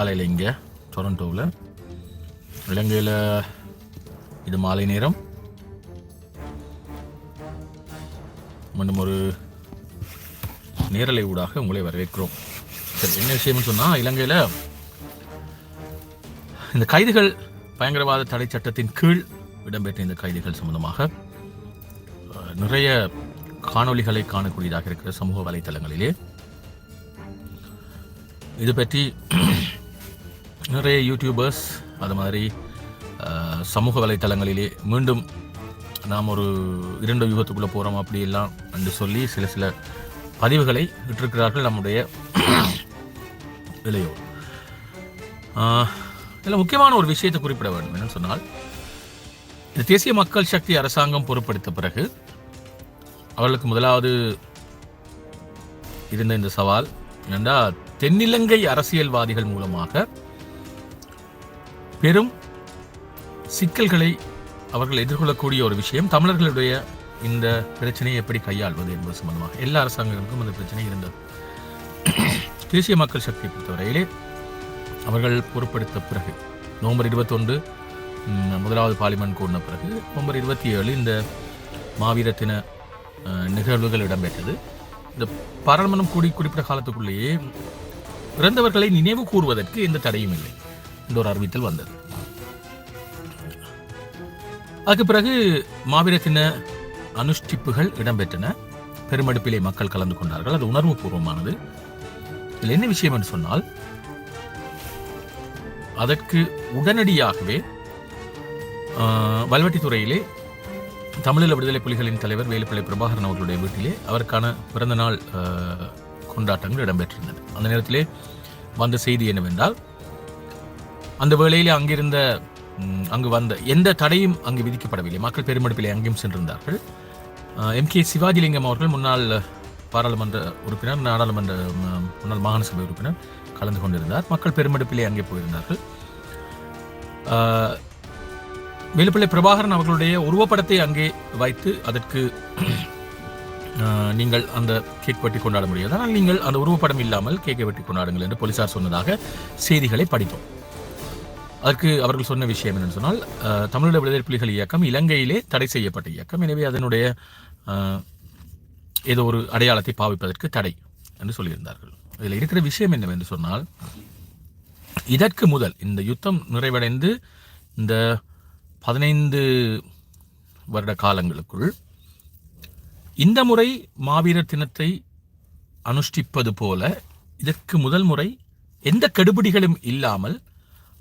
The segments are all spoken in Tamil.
காலையில் இங்கே டொரண்டோவில் இலங்கையில் இது மாலை நேரம். மீண்டும் ஒரு நேரலை ஊடாக உங்களை வரவேற்கிறோம். சரி என்ன விஷயம்னு சொன்னால் இலங்கையில் இந்த கைதுகள் பயங்கரவாத தடை சட்டத்தின் கீழ் இடம்பெற்ற இந்த கைதுகள் சம்பந்தமாக நிறைய காணொளிகளை காணக்கூடியதாக இருக்கிற சமூக வலைத்தளங்களிலே. இது பற்றி நிறைய யூடியூபர்ஸ் அது மாதிரி சமூக வலைத்தளங்களிலே மீண்டும் நாம் ஒரு இரண்டு யுகத்துக்குள்ளே போகிறோம் அப்படி எல்லாம் என்று சொல்லி சில சில பதிவுகளை இட்டிருக்கிறார்கள் நம்முடைய இளையோர். இதில் முக்கியமான ஒரு விஷயத்தை குறிப்பிட வேண்டும் என்னன்னு சொன்னால் இந்த தேசிய மக்கள் சக்தி அரசாங்கம் பொருட்படுத்த பிறகு அவர்களுக்கு முதலாவது இருந்த இந்த சவால் என்னென்றா தென்னிலங்கை அரசியல்வாதிகள் மூலமாக பெரும் சிக்கல்களை அவர்கள் எதிர்கொள்ளக்கூடிய ஒரு விஷயம். தமிழர்களுடைய இந்த பிரச்சனையை எப்படி கையாள்வது என்பது சம்பந்தமாக எல்லா அரசாங்கங்களுக்கும் அந்த பிரச்சனை இருந்தது. தேசிய மக்கள் சக்தியை பொறுத்தவரையிலே அவர்கள் பொறுப்படுத்த பிறகு நவம்பர் இருபத்தொன்று முதலாவது பார்லிமெண்ட் கூடின பிறகு நவம்பர் இருபத்தி ஏழு இந்த மாவீர தின நிகழ்வுகள் இடம்பெற்றது. இந்த பாராளுமன்றம் கூடி குறிப்பிட்ட காலத்துக்குள்ளேயே இறந்தவர்களை நினைவு கூறுவதற்கு எந்த தடையும் இல்லை. என்ற ஒரு அறிவித்தல் வந்தது. அதுக்கு பிறகு மாவீர தின அனுஷ்டிப்புகள் இடம்பெற்றன. பெருமடுப்பிலே மக்கள் கலந்து கொண்டார்கள். அது உணர்வு பூர்வமானது. இதில் என்ன விஷயம் என்று சொன்னால் அதற்கு உடனடியாகவே ஆஹ், வல்வெட்டித்துறையிலே தமிழீழ விடுதலை புலிகளின் தலைவர் வேலுப்பிள்ளை பிரபாகரன் அவர்களுடைய வீட்டிலே அவருக்கான பிறந்தநாள் ஆஹ், கொண்டாட்டங்கள் இடம்பெற்றிருந்தது. அந்த நேரத்திலே வந்த செய்தி என்னவென்றால் அந்த வேளையிலே அங்கிருந்த அங்கு வந்த எந்த தடையும் அங்கு விதிக்கப்படவில்லை. மக்கள் பெருமடுப்பிலே அங்கேயும் சென்றிருந்தார்கள். எம் கே சிவாஜிலிங்கம் அவர்கள் முன்னாள் பாராளுமன்ற உறுப்பினர் நாடாளுமன்ற முன்னாள் மாகாண சபை உறுப்பினர் கலந்து கொண்டிருந்தார். மக்கள் பெருமடுப்பிலே அங்கே போயிருந்தார்கள். வேலுப்பிள்ளை பிரபாகரன் அவர்களுடைய உருவப்படத்தை அங்கே வைத்து அதற்கு நீங்கள் அந்த கேக் வெட்டி கொண்டாட முடியாது. ஆனால் நீங்கள் அந்த உருவப்படம் இல்லாமல் கேக்கை வெட்டி கொண்டாடுங்கள் என்று போலீசார் சொன்னதாக செய்திகளை படித்தோம். அதற்கு அவர்கள் சொன்ன விஷயம் என்னென்னு சொன்னால் தமிழீழ விடுதலை புலிகள் இயக்கம் இலங்கையிலே தடை செய்யப்பட்ட இயக்கம். எனவே அதனுடைய ஏதோ ஒரு அடையாளத்தை பாவிப்பதற்கு தடை என்று சொல்லியிருந்தார்கள். இதில் இருக்கிற விஷயம் என்னவென்று சொன்னால் இதற்கு முதல் இந்த யுத்தம் நிறைவடைந்து இந்த பதினைந்து வருட காலங்களுக்குள் இந்த முறை மாவீரர் தினத்தை அனுஷ்டிப்பது போல இதற்கு முதல் முறை எந்த கெடுபிடிகளும் இல்லாமல்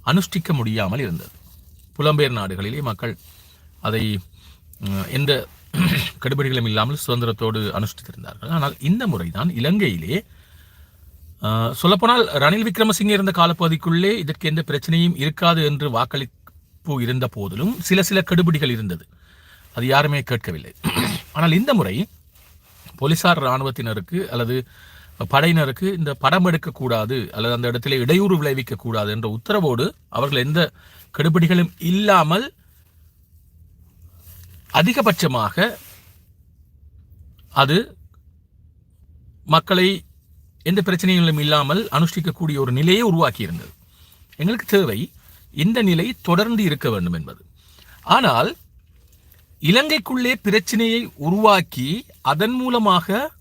அனுஷ்டிக்க முடியாமல் இருந்தது. புலம்பெயர் நாடுகளிலே மக்கள் அதை எந்த கடுபடிகளும் இல்லாமல் சுதந்திரத்தோடு அனுஷ்டித்திருந்தார்கள். ஆனால் இந்த முறைதான் இலங்கையிலே சொல்லப்போனால் ரணில் விக்ரமசிங்கே இருந்த காலப்பகுதிக்குள்ளே இதற்கு எந்த பிரச்சனையும் இருக்காது என்று வாக்களிப்பு இருந்த போதிலும் சில சில கெடுபிடிகள் இருந்தது. அது யாருமே கேட்கவில்லை. ஆனால் இந்த முறை போலீசார் இராணுவத்தினருக்கு அல்லது படையினருக்கு இந்த படம் எடுக்கக்கூடாது அல்லது அந்த இடத்துல இடையூறு விளைவிக்க கூடாது என்ற உத்தரவோடு அவர்கள் எந்த கெடுபிடிகளும் இல்லாமல் அதிகபட்சமாக அது மக்களை எந்த பிரச்சனைகளும் இல்லாமல் அனுஷ்டிக்கக்கூடிய ஒரு நிலையை உருவாக்கி இருந்தது எங்களுக்கு தேவை இந்த நிலை தொடர்ந்து இருக்க வேண்டும் என்பது. ஆனால் இலங்கைக்குள்ளே பிரச்சனையை உருவாக்கி அதன் மூலமாக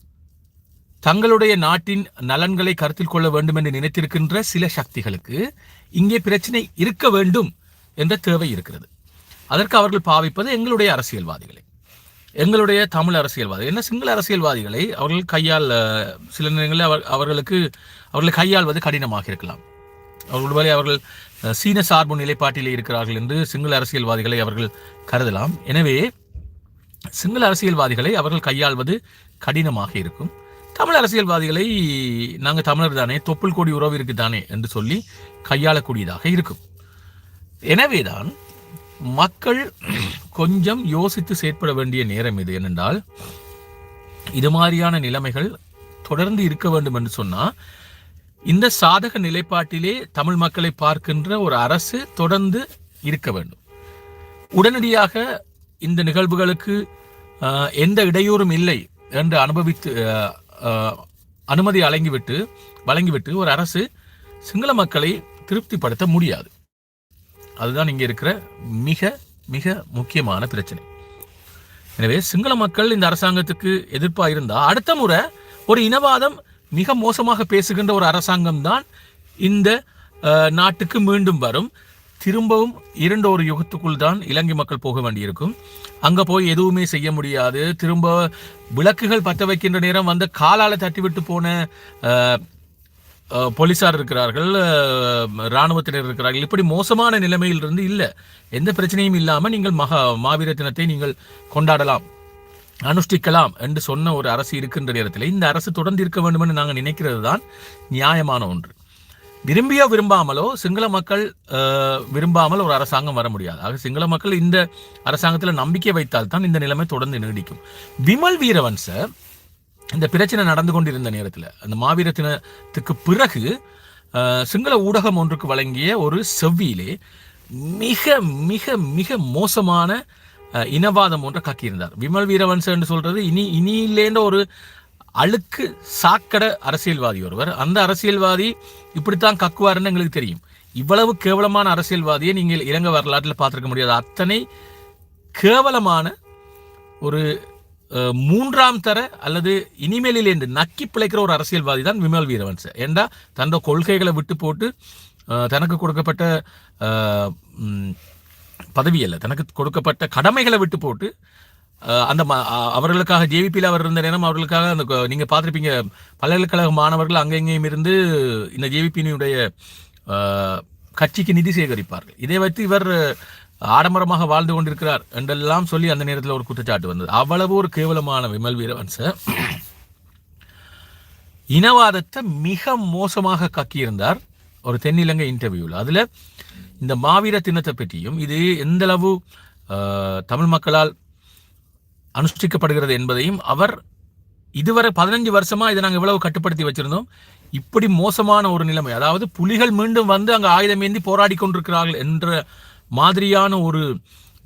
தங்களுடைய நாட்டின் நலன்களை கருத்தில் கொள்ள வேண்டும் என்று நினைத்திருக்கின்ற சில சக்திகளுக்கு இங்கே பிரச்சனை இருக்க வேண்டும் என்ற தேவை இருக்கிறது. அதற்கு அவர்கள் பாவிப்பது எங்களுடைய அரசியல்வாதிகளை. எங்களுடைய தமிழ் அரசியல்வாதிகள் என்ன சிங்கள அரசியல்வாதிகளை அவர்கள் கையால் சில நேரங்களில் அவர் அவர்களுக்கு அவர்களை கையாள்வது கடினமாக இருக்கலாம். அவர்கள் ஒருவேளை அவர்கள் சீன சார்பு நிலைப்பாட்டிலே இருக்கிறார்கள் என்று சிங்கள அரசியல்வாதிகளை அவர்கள் கருதலாம். எனவே சிங்கள அரசியல்வாதிகளை அவர்கள் கையாள்வது கடினமாக இருக்கும். தமிழ் அரசியல்வாதிகளை நாங்கள் தமிழர் தானே தொப்புள் கொடி உறவு இருக்கு தானே என்று சொல்லி கையாளக்கூடியதாக இருக்கும். எனவேதான் மக்கள் கொஞ்சம் யோசித்து செயற்பட வேண்டிய நேரம் இது ஏனென்றால் இது மாதிரியான நிலைமைகள் தொடர்ந்து இருக்க வேண்டும் என்று சொன்னால் இந்த சாதக நிலைப்பாட்டிலே தமிழ் மக்களை பார்க்கின்ற ஒரு அரசு தொடர்ந்து இருக்க வேண்டும். உடனடியாக இந்த நிகழ்வுகளுக்கு எந்த இடையூறும் இல்லை என்று அனுபவித்து அனுமதி அழங்கிவிட்டு வழங்கிவிட்டு ஒரு அரசு சிங்கள மக்களை திருப்திப்படுத்த முடியாது. அதுதான் இங்கே இருக்கிற மிக மிக முக்கியமான பிரச்சனை. எனவே சிங்கள மக்கள் இந்த அரசாங்கத்துக்கு எதிர்ப்பாக இருந்தால் அடுத்த முறை ஒரு இனவாதம் மிக மோசமாக பேசுகின்ற ஒரு அரசாங்கம் தான் இந்த நாட்டுக்கு மீண்டும் வரும். திரும்பவும் இரண்டு ஒரு யுகத்துக்குள் தான் இலங்கை மக்கள் போக வேண்டியிருக்கும். அங்கே போய் எதுவுமே செய்ய முடியாது. திரும்ப விளக்குகள் பற்ற வைக்கின்ற நேரம் வந்து காலால் தட்டிவிட்டு போன போலீசார் இருக்கிறார்கள் இராணுவத்தினர் இருக்கிறார்கள். இப்படி மோசமான நிலைமையில் இருந்து இல்லை. எந்த பிரச்சனையும் இல்லாமல் நீங்கள் மகா மாவீர தினத்தை நீங்கள் கொண்டாடலாம் அனுஷ்டிக்கலாம் என்று சொன்ன ஒரு அரசு இருக்கின்ற நேரத்தில் இந்த அரசு தொடர்ந்து இருக்க வேண்டும் என்று நாங்கள் நினைக்கிறது தான் நியாயமான ஒன்று. விரும்பியோ விரும்பாமலோ சிங்கள மக்கள் விரும்பாமல் ஒரு அரசாங்கம் வர முடியாது. ஆக சிங்கள மக்கள் இந்த அரசாங்கத்தில் நம்பிக்கை வைத்தால் தான் இந்த நிலைமை தொடர்ந்து நீடிக்கும். விமல் வீரவன்ச இந்த பிரச்சனை நடந்து கொண்டிருந்த நேரத்தில் அந்த மாவீர தினத்துக்கு பிறகு சிங்கள ஊடகம் ஒன்றுக்கு வழங்கிய ஒரு செவ்வியிலே மிக மிக மிக மோசமான இனவாதம் ஒன்றை காக்கியிருந்தார் விமல் வீரவன்சன் என்று சொல்றது இனி இனியிலேண்ட ஒரு அழுக்கு சாக்கடை அரசியல்வாதி ஒருவர். அந்த அரசியல்வாதி இப்படித்தான் கக்குவாருன்னு எங்களுக்கு தெரியும். இவ்வளவு கேவலமான அரசியல்வாதியை நீங்கள் இலங்கை வரலாற்றில் பார்த்துருக்க முடியாது. அத்தனை கேவலமான ஒரு மூன்றாம் தர அல்லது இனிமேலில் என்று நக்கி பிழைக்கிற ஒரு அரசியல்வாதி தான் விமல் வீரவன்ச. ஏண்டா தன்னோட கொள்கைகளை விட்டு போட்டு தனக்கு கொடுக்கப்பட்ட பதவி அல்ல தனக்கு கொடுக்கப்பட்ட கடமைகளை விட்டு போட்டு அந்த அவர்களுக்காக ஜேவிபியில் அவர் இருந்த நேரம் அவர்களுக்காக அந்த நீங்கள் பார்த்துருப்பீங்க பல்கலைக்கழக மாணவர்கள் அங்கெங்கேயும் இருந்து இந்த ஜேவிபியினுடைய கட்சிக்கு நிதி சேகரிப்பார்கள். இதை வைத்து இவர் ஆடம்பரமாக வாழ்ந்து கொண்டிருக்கிறார் என்றெல்லாம் சொல்லி அந்த நேரத்தில் ஒரு குற்றச்சாட்டு வந்தது. அவ்வளவு ஒரு கேவலமான விமல் வீரவன்ச. இனவாதத்தை மிக மோசமாக கக்கியிருந்தார் ஒரு தென்னிலங்கை இன்டர்வியூவில் அதில் இந்த மாவீர தினத்தை பற்றியும் இது எந்தளவு தமிழ் மக்களால் அனுஷ்டிக்கப்படுகிறது என்பதையும் அவர் இதுவரை பதினஞ்சு வருஷமா இதை நாங்கள் இவ்வளவு கட்டுப்படுத்தி வச்சிருந்தோம். இப்படி மோசமான ஒரு நிலைமை. அதாவது புலிகள் மீண்டும் வந்து அங்கே ஆயுதம் ஏந்தி போராடி கொண்டிருக்கிறார்கள் என்ற மாதிரியான ஒரு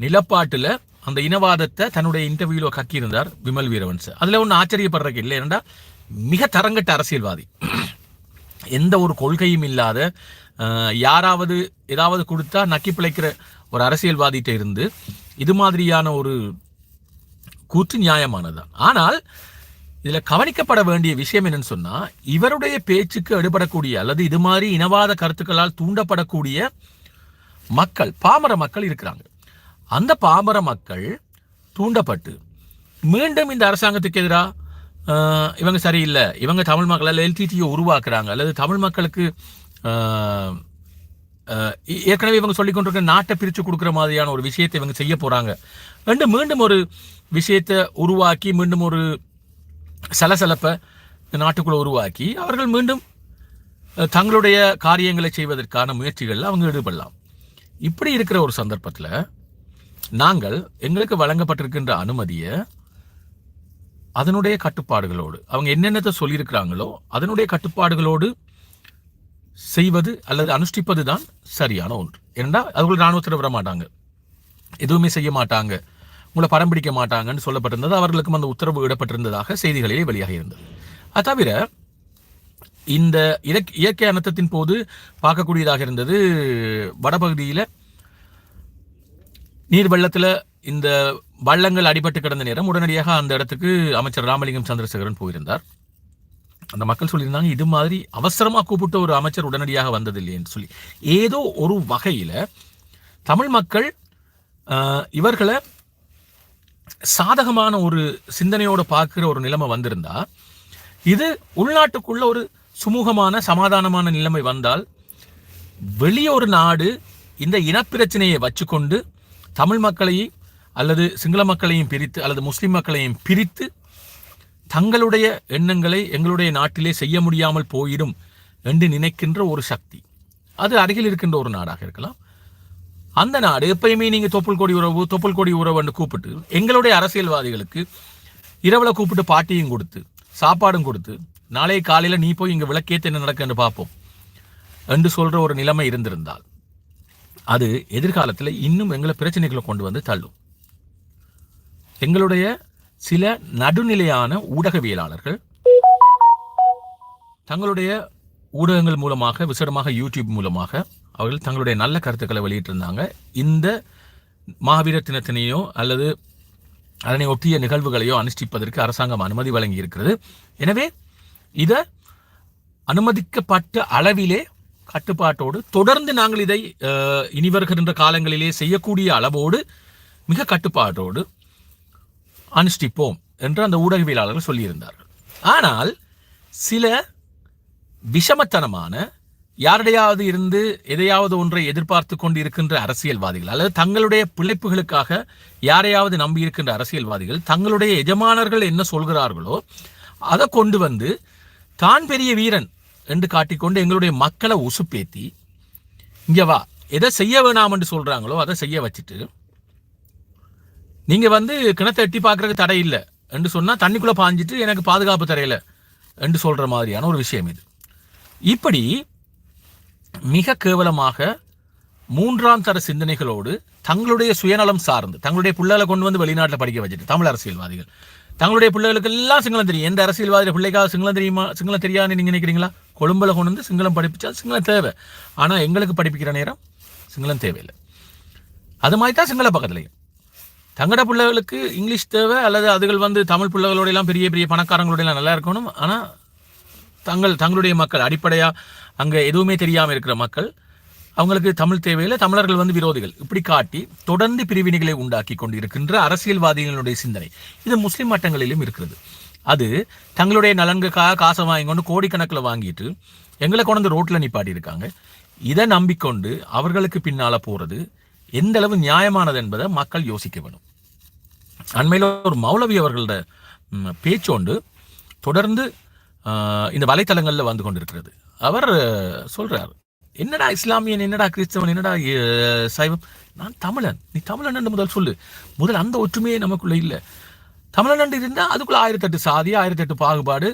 நிலப்பாட்டில் அந்த இனவாதத்தை தன்னுடைய இன்டர்வியூவில் கக்கியிருந்தார் விமல் வீரவன்ஸ் அதில் ஒன்றும் ஆச்சரியப்படுறதுக்கு இல்லை. ஏன்னா மிக தரங்கட்ட அரசியல்வாதி. எந்த ஒரு கொள்கையும் இல்லாத யாராவது ஏதாவது கொடுத்தா நக்கி பிழைக்கிற ஒரு அரசியல்வாதிகிட்ட இருந்து இது மாதிரியான ஒரு கூற்று நியாயமானதுதான். ஆனால் இதில் கவனிக்கப்பட வேண்டிய விஷயம் என்னன்னு சொன்னால் இவருடைய பேச்சுக்கு எடுபடக்கூடிய அல்லது இது மாதிரி இனவாத கருத்துக்களால் தூண்டப்படக்கூடிய மக்கள் பாமர மக்கள் இருக்கிறாங்க. அந்த பாமர மக்கள் தூண்டப்பட்டு மீண்டும் இந்த அரசாங்கத்துக்கு எதிராக இவங்க சரியில்லை இவங்க தமிழ் மக்கள் அல்ல எல்டிடியை உருவாக்குறாங்க அல்லது தமிழ் மக்களுக்கு ஏற்கனவே இவங்க சொல்லி கொண்டிருக்கிற நாட்டை பிரித்து கொடுக்குற மாதிரியான ஒரு விஷயத்தை இவங்க செய்ய போகிறாங்க ரெண்டு மீண்டும் ஒரு விஷயத்தை உருவாக்கி மீண்டும் ஒரு சலசலப்பை இந்த உருவாக்கி அவர்கள் மீண்டும் தங்களுடைய காரியங்களை செய்வதற்கான முயற்சிகளில் அவங்க ஈடுபடலாம். இப்படி இருக்கிற ஒரு சந்தர்ப்பத்தில் நாங்கள் எங்களுக்கு வழங்கப்பட்டிருக்கின்ற அனுமதியை அதனுடைய கட்டுப்பாடுகளோடு அவங்க என்னென்னத்தை சொல்லியிருக்கிறாங்களோ அதனுடைய கட்டுப்பாடுகளோடு செய்வது அல்லது அனுஷ்டிப்பது தான் சரியான ஒன்று. ஏன்னா அவர்கள் இராணுவத்தில் விட மாட்டாங்க எதுவுமே செய்ய மாட்டாங்க. உங்களை படம் பிடிக்க மாட்டாங்கன்னு சொல்லப்பட்டிருந்தது. அவர்களுக்கும் அந்த உத்தரவு இடப்பட்டிருந்ததாக செய்திகளிலே வெளியாக இருந்தது அது தவிர இந்த இயற்கை இயற்கை அனர்த்தத்தின் போது பார்க்கக்கூடியதாக இருந்தது வடபகுதியில் நீர் வெள்ளத்தில் இந்த வள்ளங்கள் அடிபட்டு கிடந்த நேரம் உடனடியாக அந்த இடத்துக்கு அமைச்சர் ராமலிங்கம் சந்திரசேகரன் போயிருந்தார். அந்த மக்கள் சொல்லியிருந்தாங்க இது மாதிரி அவசரமாக கூப்பிட்ட ஒரு அமைச்சர் உடனடியாக வந்ததில்லைன்னு சொல்லி. ஏதோ ஒரு வகையில் தமிழ் மக்கள் இவர்களை சாதகமான ஒரு சிந்தனையோடு பார்க்குற ஒரு நிலைமை வந்திருந்தா இது உள்நாட்டுக்குள்ள ஒரு சுமூகமான சமாதானமான நிலைமை வந்தால் வெளிய ஒரு நாடு இந்த இனப்பிரச்சனையை வச்சுக்கொண்டு தமிழ் மக்களையும் அல்லது சிங்கள மக்களையும் பிரித்து அல்லது முஸ்லீம் மக்களையும் பிரித்து தங்களுடைய எண்ணங்களை எங்களுடைய நாட்டிலே செய்ய முடியாமல் போயிடும் என்று நினைக்கின்ற ஒரு சக்தி. அது அருகில் இருக்கின்ற ஒரு நாடாக இருக்கலாம். அந்த நாடு எப்பயுமே நீங்கள் தொப்புள் கொடி உறவு தொப்புள் கொடி உறவுன்னு கூப்பிட்டு எங்களுடைய அரசியல்வாதிகளுக்கு இரவில் கூப்பிட்டு பாட்டியும் கொடுத்து சாப்பாடும் கொடுத்து நாளை காலையில் நீ போய் இங்கே விளக்கேத்து என்ன நடக்குன்னு பார்ப்போம். என்று சொல்கிற ஒரு நிலைமை இருந்திருந்தால் அது எதிர்காலத்தில் இன்னும் எங்களை பிரச்சனைகளை கொண்டு வந்து தள்ளும். எங்களுடைய சில நடுநிலையான ஊடகவியலாளர்கள் தங்களுடைய ஊடகங்கள் மூலமாக விசேடமாக யூடியூப் மூலமாக அவர்கள் தங்களுடைய நல்ல கருத்துக்களை வெளியிட்டிருந்தாங்க. இந்த மாவீரர் தினத்தினையோ அல்லது அதனை ஒட்டிய நிகழ்வுகளையோ அனுஷ்டிப்பதற்கு அரசாங்கம் அனுமதி வழங்கி இருக்கிறது எனவே இதை அனுமதிக்கப்பட்ட அளவிலே கட்டுப்பாட்டோடு தொடர்ந்து நாங்கள் இதை இனி வருகின்ற காலங்களிலே செய்யக்கூடிய அளவோடு மிக கட்டுப்பாட்டோடு அனுஷ்டிப்போம் என்று அந்த ஊடகவியலாளர்கள் சொல்லியிருந்தார்கள். ஆனால் சில விஷமத்தனமான யாருடையாவது இருந்து எதையாவது ஒன்றை எதிர்பார்த்து கொண்டு இருக்கின்ற அரசியல்வாதிகள் அல்லது தங்களுடைய பிழைப்புகளுக்காக யாரையாவது நம்பி இருக்கின்ற அரசியல்வாதிகள் தங்களுடைய எஜமானர்கள் என்ன சொல்கிறார்களோ அதை கொண்டு வந்து தான் பெரிய வீரன் என்று காட்டிக்கொண்டு எங்களுடைய மக்களை உசுப்பேத்தி இங்கே வா எதை செய்ய வேணாம் என்று சொல்கிறாங்களோ அதை செய்ய வச்சுட்டு நீங்கள் வந்து கிணத்தை எட்டி பார்க்குறதுக்கு தடை இல்லை என்று சொன்னால் தண்ணிக்குள்ளே பாஞ்சிட்டு எனக்கு பாதுகாப்பு தரையில் என்று சொல்கிற மாதிரியான ஒரு விஷயம் இது. இப்படி மிக கேவலமாக மூன்றாம் தர சிந்தனைகளோடு தங்களுடைய சுயநலம் சார்ந்து தங்களுடைய பிள்ளைகளை கொண்டு வந்து வெளிநாட்டில் படிக்க வச்சுட்டு தமிழ் அரசியல்வாதிகள். தங்களுடைய பிள்ளைகளுக்கு எல்லாம் சிங்களம் தெரியும். எந்த அரசியல்வாதி பிள்ளைக்காக சிங்களம் தெரியுமா? சிங்களம் தெரியாதுன்னு நீங்கள் நினைக்கிறீங்களா? கொழும்பில் கொண்டு வந்து சிங்களம் படிப்பிச்சா சிங்களம் தேவை. ஆனால் எங்களுக்கு படிப்பிக்கிற நேரம் சிங்களம் தேவையில்லை. அது மாதிரி தான் சிங்கள பக்கத்துலையும். தங்கட பிள்ளைகளுக்கு இங்கிலீஷ் தேவை அல்லது அதுகள் வந்து தமிழ் பிள்ளைகளோடையெல்லாம் பெரிய பெரிய பணக்காரங்களோடையெல்லாம் நல்லா இருக்கணும். ஆனால் தங்கள் தங்களுடைய மக்கள் அடிப்படையாக அங்கே எதுவுமே தெரியாமல் இருக்கிற மக்கள் அவங்களுக்கு தமிழ் தேவையில்லை தமிழர்கள் வந்து விரோதிகள். இப்படி காட்டி தொடர்ந்து பிரிவினைகளை உண்டாக்கி கொண்டு இருக்கின்ற அரசியல்வாதிகளுடைய சிந்தனை இது முஸ்லீம் மட்டங்களிலும் இருக்கிறது. அது தங்களுடைய நலன்களுக்காக காசை வாங்கி கொண்டு கோடிக்கணக்கில் வாங்கிட்டு எங்களை கொண்டு ரோட்டில் நிப்பாட்டி இருக்காங்க இதை நம்பிக்கொண்டு அவர்களுக்கு பின்னால் போகிறது எந்த அளவு நியாயமானது என்பதை மக்கள் யோசிக்க வேணும். அண்மையில் ஒரு மௌலவி அவர்களோட பேச்சோண்டு தொடர்ந்து இந்த வலைத்தளங்களில் வந்து கொண்டிருக்கிறது. அவர் சொல்றார் என்னடா இஸ்லாமியன் என்னடா கிறிஸ்தவன் என்னடா சைவம்? நான் தமிழன். நீ தமிழன் என்று முதல் சொல்லு. முதல் அந்த ஒற்றுமையே நமக்குள்ள இல்லை. தமிழன் என்று இருந்தால் அதுக்குள்ள ஆயிரத்தெட்டு சாதி ஆயிரத்தெட்டு பாகுபாடு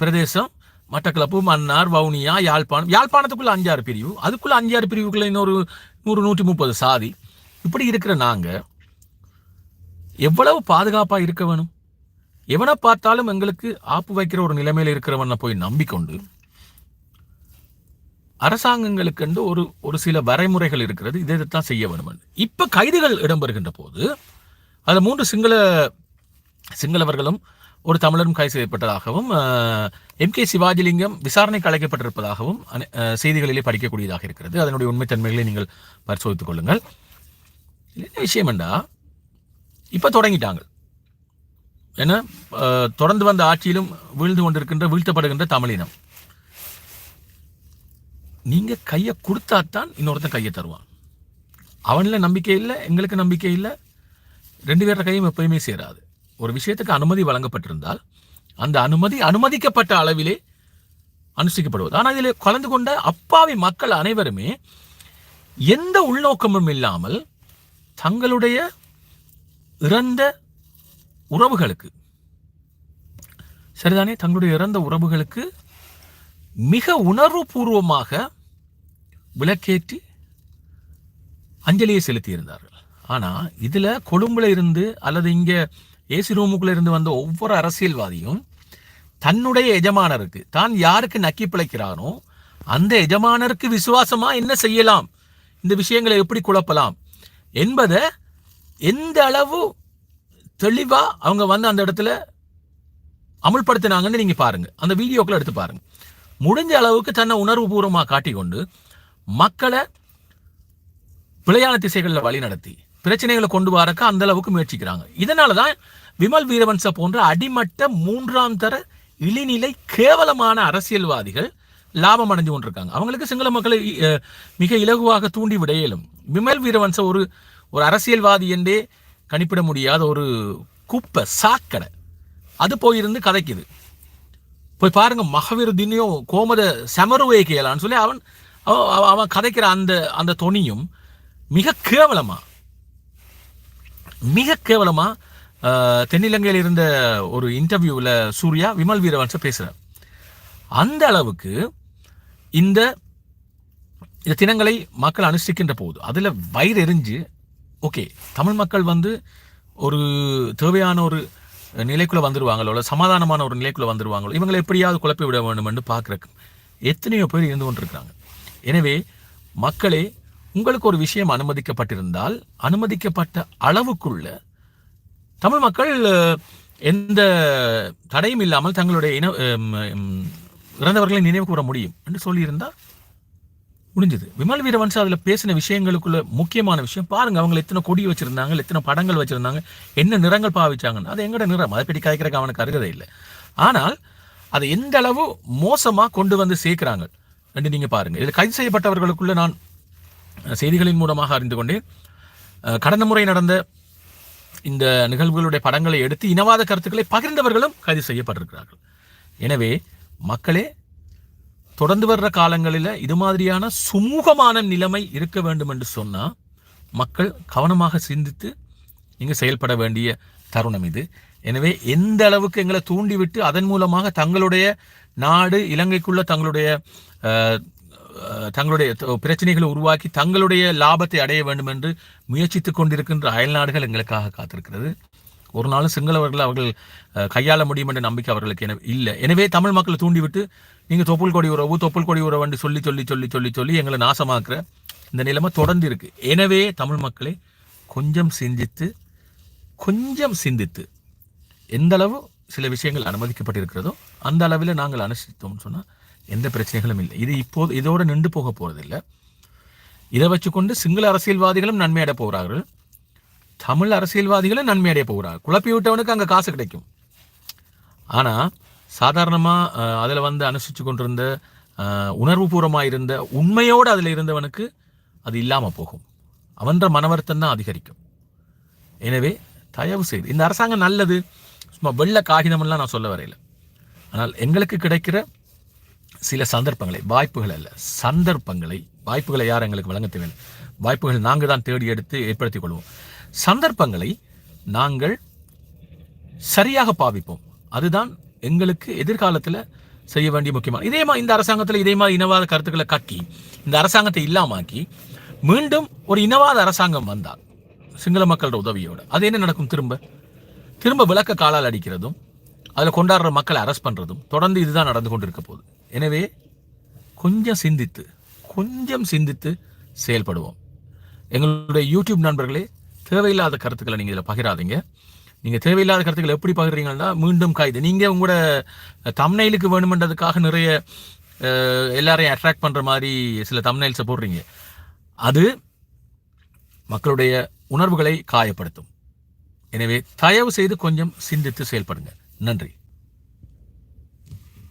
பிரதேசம் மட்டக்களப்பு மன்னார் வவுனியா யாழ்ப்பாணம். யாழ்ப்பாணத்துக்குள்ள அஞ்சாறு பிரிவு. அதுக்குள்ள அஞ்சாறு பிரிவுக்குள்ள இன்னொரு நூறு நூற்றி முப்பது சாதி. இப்படி இருக்கிற நாங்கள் எவ்வளவு பாதுகாப்பாக இருக்க வேணும்? எவனை பார்த்தாலும் எங்களுக்கு ஆப்பு வைக்கிற ஒரு நிலைமையில் இருக்கிறவனை போய் நம்பிக்கொண்டு அரசாங்கங்களுக்கென்று ஒரு ஒரு சில வரைமுறைகள் இருக்கிறது. இதை தான் செய்ய வேணும் இப்போ கைதுகள் இடம்பெறுகின்ற போது அதில் மூன்று சிங்கள சிங்களவர்களும் ஒரு தமிழரும் கைது செய்யப்பட்டதாகவும் எம் கே சிவாஜிலிங்கம் விசாரணைக்கு அழைக்கப்பட்டிருப்பதாகவும் செய்திகளிலே படிக்கக்கூடியதாக இருக்கிறது. அதனுடைய உண்மைத்தன்மைகளை நீங்கள் பரிசோதித்துக் கொள்ளுங்கள். என்ன விஷயம் என்றா இப்போ தொடங்கிட்டாங்க. ஏன்னா தொடர்ந்து வந்த ஆட்சியிலும் வீழ்ந்து கொண்டிருக்கின்ற வீழ்த்தப்படுகின்ற தமிழினம். நீங்கள் கையை கொடுத்தாத்தான் இன்னொருத்தன் கையை தருவான். அவனில் நம்பிக்கை இல்லை எங்களுக்கு நம்பிக்கை இல்லை. ரெண்டு பேர கையும் எப்பயுமே சேராது. ஒரு விஷயத்துக்கு அனுமதி வழங்கப்பட்டிருந்தால் அந்த அனுமதி அனுமதிக்கப்பட்ட அளவிலே அனுஷ்டிக்கப்படுவது. ஆனால் இதில் கலந்து கொண்ட அப்பாவி மக்கள் அனைவருமே எந்த உள்நோக்கமும் இல்லாமல் தங்களுடைய இறந்த உறவுகளுக்கு சரிதானே? தங்களுடைய இறந்த உறவுகளுக்கு மிக உணர்வுபூர்வமாக விளக்கேற்றி அஞ்சலியை செலுத்தியிருந்தார்கள். ஆனால் இதில் கொழும்புல இருந்து அல்லது இங்கே ஏசி ரூமுக்குள்ள இருந்து வந்த ஒவ்வொரு அரசியல்வாதியும் தன்னுடைய எஜமானருக்கு தான் யாருக்கு நக்கி பிழைக்கிறானோ அந்த எஜமானருக்கு விசுவாசமாக என்ன செய்யலாம்? இந்த விஷயங்களை எப்படி குழப்பலாம்? என்பதை எந்த அளவு தெளிவாக அவங்க வந்து அந்த இடத்துல அமுல்படுத்தினாங்கன்னு நீங்கள் பாருங்கள் அந்த வீடியோக்களை எடுத்து பாருங்கள் முடிஞ்ச அளவுக்கு தன்னை உணர்வுபூர்வமாக காட்டிக்கொண்டு மக்களை பிழையான திசைகளில் வழி நடத்தி பிரச்சனைகளை கொண்டு வரக்க அந்த அளவுக்கு முயற்சிக்கிறாங்க. இதனால தான் விமல் வீரவன்ச போன்ற அடிமட்ட மூன்றாம் தர இழிநிலை கேவலமான அரசியல்வாதிகள் லாபம் அடைஞ்சு கொண்டிருக்காங்க. அவங்களுக்கு சிங்கள மக்களை மிக இலகுவாக தூண்டி விட இயலும். விமல் வீரவன்ச ஒரு ஒரு அரசியல்வாதி என்றே கணிப்பிட முடியாத ஒரு குப்பை சாக்கடை. அது போயிருந்து கதைக்குது. போய் பாருங்க மகவீர் தினியோ கோமத செமருவே கேளான்னு சொல்லி அவன் அவன் அவன் கதைக்கிற அந்த அந்த தொனியும் மிக கேவலமா மிக கேவலமா தென்னிலங்கையில் இருந்த ஒரு இன்டர்வியூவில் சூர்யா விமல் வீரவன்ச பேசுகிறார் அந்த அளவுக்கு இந்த இந்த தினங்களை மக்கள் அனுஷ்டிக்கின்ற போது அதில் வயிறு எரிஞ்சு ஓகே தமிழ் மக்கள் வந்து ஒரு தேவையான ஒரு நிலைக்குள்ளே வந்துருவாங்களோ இல்லை சமாதானமான ஒரு நிலைக்குள்ளே வந்துருவாங்களோ இவங்களை எப்படியாவது குழப்பி விட வேண்டும் என்று பார்க்குற எத்தனையோ பேர் இருந்து கொண்டிருக்கிறாங்க. எனவே மக்களே உங்களுக்கு ஒரு விஷயம் அனுமதிக்கப்பட்டிருந்தால் அனுமதிக்கப்பட்ட அளவுக்குள்ள தமிழ் மக்கள் எந்த தடையும் இல்லாமல் தங்களுடைய இன இறந்தவர்களை நினைவு கூற முடியும் என்று சொல்லியிருந்தா முடிஞ்சது. விமல் வீரவன்சா அதில் பேசின விஷயங்களுக்குள்ள முக்கியமான விஷயம் பாருங்கள் அவங்க எத்தனை கொடி வச்சுருந்தாங்க எத்தனை படங்கள் வச்சுருந்தாங்க என்ன நிறங்கள் பாவிச்சாங்கன்னு. அது எங்கட நிறம்? அதை பற்றி கதைக்கிறக்கு அவனுக்கு அருகதை இல்லை. ஆனால் அதை எந்த அளவு மோசமாக கொண்டு வந்து சேர்க்குறாங்க? என்று நீங்கள் பாருங்கள் இதில் கைது செய்யப்பட்டவர்களுக்குள்ள நான் செய்திகளின் மூலமாக அறிந்து கொண்டேன். கடந்த முறை நடந்த இந்த நிகழ்வுகளுடைய படங்களை எடுத்து இனவாத கருத்துக்களை பகிர்ந்தவர்களும் கைது செய்யப்பட்டிருக்கிறார்கள். எனவே மக்களே தொடர்ந்து வர்ற காலங்களில் இது மாதிரியான சுமூகமான நிலைமை இருக்க வேண்டும் என்று சொன்னால் மக்கள் கவனமாக சிந்தித்து நீங்கள் செயல்பட வேண்டிய தருணம் இது. எனவே எந்த அளவுக்கு எங்களை தூண்டிவிட்டு அதன் மூலமாக தங்களுடைய நாடு இலங்கைக்குள்ள தங்களுடைய தங்களுடைய பிரச்சனைகளை உருவாக்கி தங்களுடைய லாபத்தை அடைய வேண்டும் என்று முயற்சித்துக் கொண்டிருக்கின்ற அயல் நாடுகள் எங்களுக்காக காத்திருக்கிறது. ஒரு நாளும் சிங்களவர்கள் அவர்கள் கையாள முடியும் என்ற நம்பிக்கை அவர்களுக்கு என இல்லை. எனவே தமிழ் மக்களை தூண்டிவிட்டு நீங்கள் தொப்புள் கொடி உறவு தொப்புள் கொடி உறவுன்னு சொல்லி சொல்லி சொல்லி சொல்லி சொல்லி எங்களை நாசமாக்குற இந்த நிலைமை தொடர்ந்து இருக்கு. எனவே தமிழ் மக்களை கொஞ்சம் சிந்தித்து கொஞ்சம் சிந்தித்து எந்த அளவு சில விஷயங்கள் அனுமதிக்கப்பட்டிருக்கிறதோ அந்த அளவில் நாங்கள் அனுசரித்தோம்னு சொன்னால் எந்த பிரச்சனைகளும் இல்லை. இது இப்போது இதோடு நின்று போக போகிறதில்லை இதை வச்சுக்கொண்டு சிங்கள அரசியல்வாதிகளும் நன்மையடைய போகிறார்கள். தமிழ் அரசியல்வாதிகளும் நன்மையடைய போகிறார்கள். குழப்பி விட்டவனுக்கு அங்கே காசு கிடைக்கும். ஆனால் சாதாரணமாக அதில் வந்து அனுசரித்து கொண்டிருந்த உணர்வுபூர்வமாக இருந்த உண்மையோடு அதில் இருந்தவனுக்கு அது இல்லாமல் போகும். அவன்ற மனவருத்தம் தான் அதிகரிக்கும். எனவே தயவு செய்து இந்த அரசாங்கம் நல்லது. சும்மா வெள்ள காகிதமெல்லாம் நான் சொல்ல வரையில. ஆனால் எங்களுக்கு கிடைக்கிற சில சந்தர்ப்பங்களை வாய்ப்புகள் அல்ல சந்தர்ப்பங்களை வாய்ப்புகளை யார் எங்களுக்கு வழங்க தேவையில்லை. வாய்ப்புகள் நாங்கள் தான் தேடி எடுத்து ஏற்படுத்திக் கொள்வோம். சந்தர்ப்பங்களை நாங்கள் சரியாக பாவிப்போம். அதுதான் எங்களுக்கு எதிர்காலத்தில் செய்ய வேண்டிய முக்கியமான இதே மாதிரி இந்த அரசாங்கத்தில் இதே மாதிரி இனவாத கருத்துக்களை கட்டி இந்த அரசாங்கத்தை இல்லாமாக்கி மீண்டும் ஒரு இனவாத அரசாங்கம் வந்தால் சிங்கள மக்களோட உதவியோடு அது என்ன நடக்கும் திரும்ப? திரும்ப விளக்க காலால் அடிக்கிறதும் அதில் கொண்டாடுற மக்களை அரெஸ்ட் பண்ணுறதும் தொடர்ந்து இதுதான் நடந்து கொண்டிருக்க போகுது. எனவே கொஞ்சம் சிந்தித்து கொஞ்சம் சிந்தித்து செயல்படுவோம். எங்களுடைய யூடியூப் நண்பர்களே தேவையில்லாத கருத்துக்களை நீங்கள் இதில் பகிராதீங்க. நீங்கள் தேவையில்லாத கருத்துக்களை எப்படி பகிர்றீங்கன்னா மீண்டும் கைது. நீங்கள் உங்களோட தம்னைலுக்கு வேணுமென்றதுக்காக நிறைய எல்லாரையும் அட்ராக்ட் பண்ணுற மாதிரி சில தம்னைல்ஸை போடுறீங்க. அது மக்களுடைய உணர்வுகளை காயப்படுத்தும். எனவே தயவு செய்து கொஞ்சம் சிந்தித்து செயல்படுங்க. நன்றி.